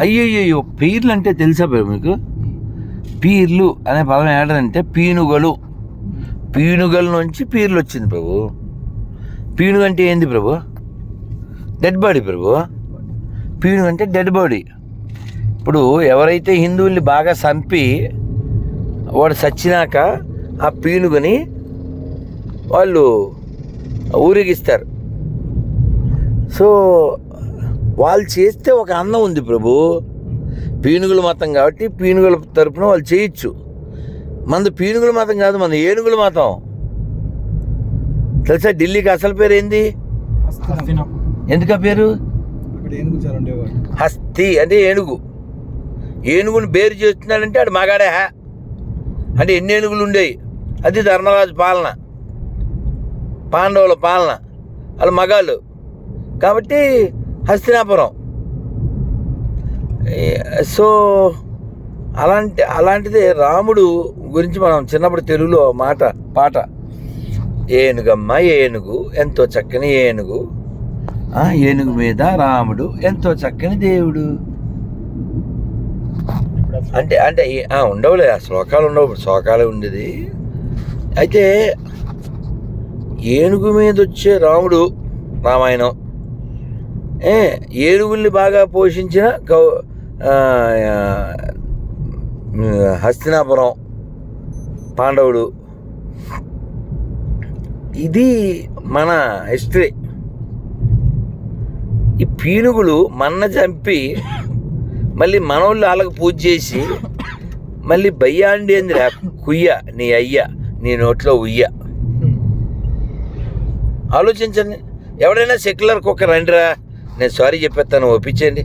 అయ్యయ్యో పీర్లు అంటే తెలుసా ప్రభు మీకు? పీర్లు అనే పదం ఏడంటే పీనుగలు. పీనుగల నుంచి పీర్లు వచ్చింది ప్రభు. పీనుగ అంటే ఏంది ప్రభు? డెడ్ బాడీ ప్రభు. పీనుగ అంటే డెడ్ బాడీ ఇప్పుడు ఎవరైతే హిందువుల్ని బాగా చంపి వాడు చచ్చినాక ఆ పీనుగని వాళ్ళు ఊరేగిస్తారు. సో వాళ్ళు చేస్తే ఒక అందం ఉంది ప్రభు. పీనుగుల మతం కాబట్టి పీనుగుల తరపున వాళ్ళు చేయొచ్చు. మనది పీనుగుల మతం కాదు మన ఏనుగుల మతం. తెలుసా ఢిల్లీకి అసలు పేరు ఏంది ఎందుకు పేరు? హస్తి అంటే ఏనుగు. ఏనుగుని బేరు చేస్తున్నాడంటే ఆడు మగాడే. హా అంటే ఎన్ని ఏనుగులు ఉండేవి అది ధర్మరాజు పాలన. పాండవుల పాలన. వాళ్ళు మగాళ్ళు. కాబట్టి హస్తినాపురం. సో అలాంటి అలాంటిదే రాముడు గురించి మనం చిన్నప్పుడు తెలుగులో మాట పాట ఏనుగమ్మ ఏనుగు ఎంతో చక్కని ఏనుగు ఆ ఏనుగు మీద రాముడు ఎంతో చక్కని దేవుడు. అంటే అంటే ఉండవులే ఆ శ్లోకాలు ఉండవు శ్లోకాలు శ్లోకాలే ఉండేది. అయితే ఏనుగు మీద వచ్చే రాముడు రామాయణం. ఏ ఏనుగుల్ని బాగా పోషించిన ఆ, హస్తినాపురం పాండవుడు. ఇది మన హిస్టరీ. ఈ పీనుగులు మన్న చంపి మళ్ళీ మనోళ్ళు వాళ్ళకి పూజ చేసి మళ్ళీ బయ్యాండి అందిరా కుయ్య నీ అయ్య నీ నోట్లో ఉయ్య. ఆలోచించండి. ఎవడైనా సెక్యులర్ కుక్క రండిరా? నేను సారీ చెప్పేస్తాను ఒప్పించండి